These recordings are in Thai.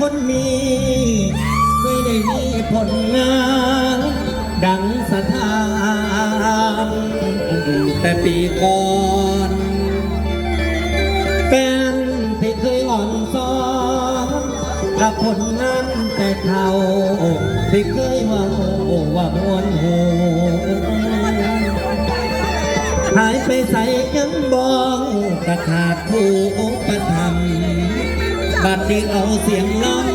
คนนี้ไม่ได้มีผลงานดังสถานแต่ปีก่อนแฟนที่เคยอ่อนซ้อนกับผลงานแต่เขาที่เคยว่าโอ้ว่ามวนโหหายไปใส่ยังบองกระขาดผู้อุปถัมภ์ บัดนี้เอาเสียงร้อง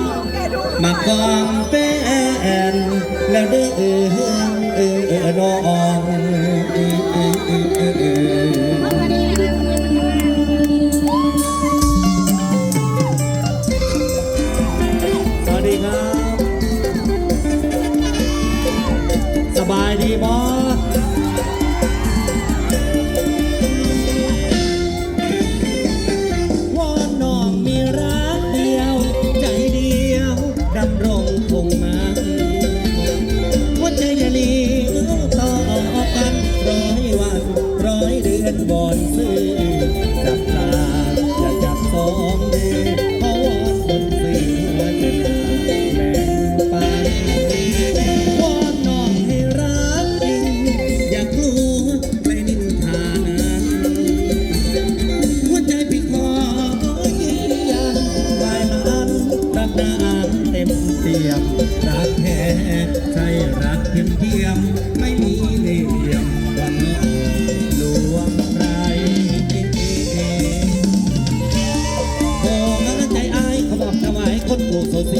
มากองแฟนแล้วเด้อเออเออเออน้องเออเออเออเออเออสวัสดีครับ สบายดีบ จับตาอย่าจับสองเดือเพราะว่าคนซื้อหัวใจแบ่งปันวอนน้องให้รักจริงอย่ากลัวไม่นินทานะหัวใจพี่ขอยืนยันวายมันรักนาเต็มเปี่ยมรักแท้ใช่รักเทียมเทียมไม่มีเล่ห์เหลี่ยมวั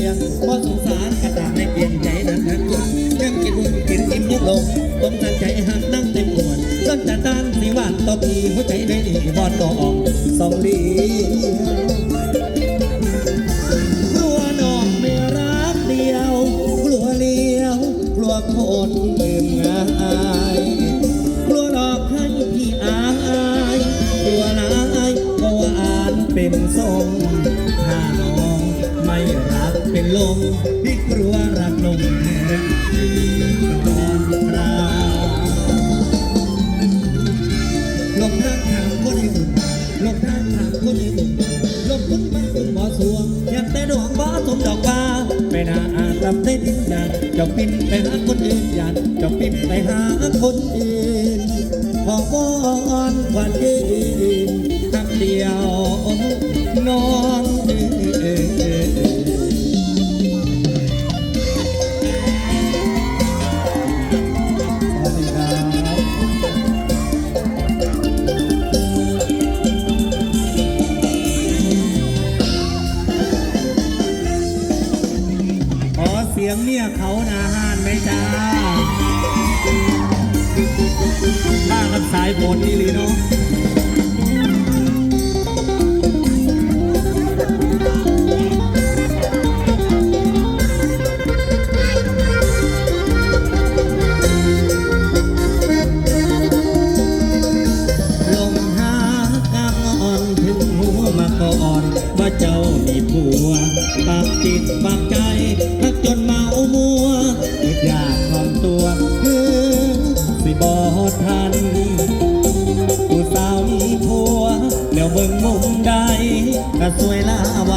ยงพราะสงสารกระดาษในเปลี่ยนใจนั้นทั้งคนยังกินบุญกินอิ่มยุบลงต้องตัดใจหักนั่งเต็มหัวนต้นแต่ต้านสิวานต่อปีหัวใจได้ดีบอดดออกสองดีกลัวน้องไม่รักเดียว กลัวเลี้ยว กลัวคนอื่นงายกลัวหลอกให้พี่อายกลัวร้ายก็ว่าอ่านเป็นทรงถ้าน้องไม่รัก เป็นลมพี่กลัวรักลงแท้นอนราลมทางทางคนอื่นลมทางทางคนอื่นลมคุณมันคุณบ่สวงอยากแต่ดอกบ้าสมดอกบ้าไม่น่าอาจทำได้ดินยานจ้าปินไปหาคนอื่นยานจ้าปินไปหาคนอื่นขอวอนวันยืนคำเดียวนอนเอ่ย สียงเมียเขานาหานไหมจ้าบ้ากันสายฝนนี่เลยเนาะลงหากงออถึงหัวมาก่อนว่าเจ้ามีผัวปากจิตปากใจ แล้วเบิ่งมุมใดก็สวยลาว